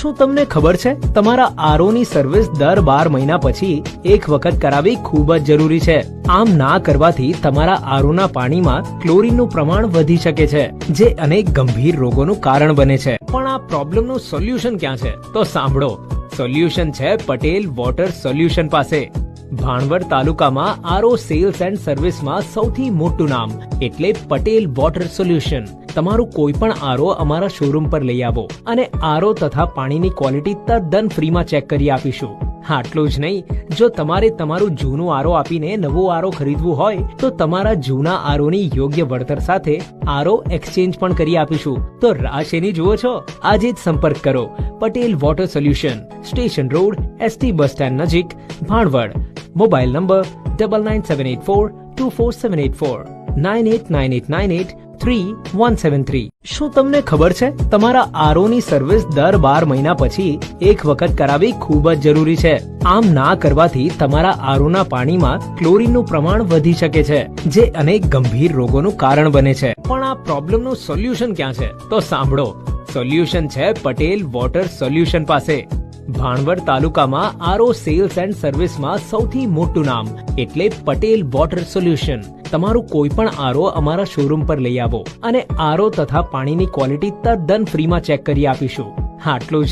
શું તમને ખબર છે? તમારા આરઓ ની સર્વિસ દર બાર મહિના પછી એક વખત કરાવવી ખૂબ જ જરૂરી છે. આમ ના કરવાથી તમારા આરઓ ના પાણીમાં ક્લોરીનનું પ્રમાણ વધી શકે છે, જે અનેક ગંભીર રોગોનું કારણ બને છે. પણ આ પ્રોબ્લેમનું સોલ્યુશન ક્યાં છે? તો સાંભળો. સોલ્યુશન છે પટેલ વોટર સોલ્યુશન પાસે. ભાણવડ તાલુકામાં આરઓ સેલ્સ એન્ડ સર્વિસમાં સૌથી મોટું નામ, એટલે પટેલ વોટર સોલ્યુશન. તમારું કોઈ પણ આરો અમારા શોરૂમ પર લઈ આવો અને આરઓ તથા પાણીની ક્વોલિટી તદ્દન ફ્રીમાં ચેક કરી આપીશું. આટલું જ નહીં. જો તમારે તમારું જૂનું આરો આપીને નવો આરો ખરીદવું હોય, તો તમારા જૂના આરોની યોગ્ય વળતર સાથે આરો એક્સચેન્જ પણ કરી આપીશું. તો રાહ શેની જુઓ છો, આજે જ સંપર્ક કરો. Patel water solution, station road, ST bus stand નજીક, Bhanvad. Mobile number double nine seven eight four two four seven eight four nine eight nine eight nine eight three one seven three શું તમને ખબર છે? તમારા RO ની service દર બાર મહિના પછી એક વખત કરાવવી ખૂબ જ જરૂરી છે. આમ ના કરવાથી તમારા આરઓ ના પાણીમાં ક્લોરીનનું પ્રમાણ વધી શકે છે, જે અનેક ગંભીર રોગોનું કારણ બને છે. પણ આ પ્રોબ્લેમનું સોલ્યુશન ક્યાં છે? તો સાંભળો. સોલ્યુશન છે પટેલ વોટર સોલ્યુશન પાસે. ભાણવડ તાલુકામાં આરો સેલ્સ એન્ડ સર્વિસમાં સૌથી મોટું નામ, એટલે પટેલ વોટર સોલ્યુશન. તમારું કોઈ પણ આરો અમારા શોરૂમ પર લઈ આવો અને આરો તથા પાણીની ક્વોલિટી તદ્દન ફ્રીમાં ચેક કરી આપીશું. આટલું જ.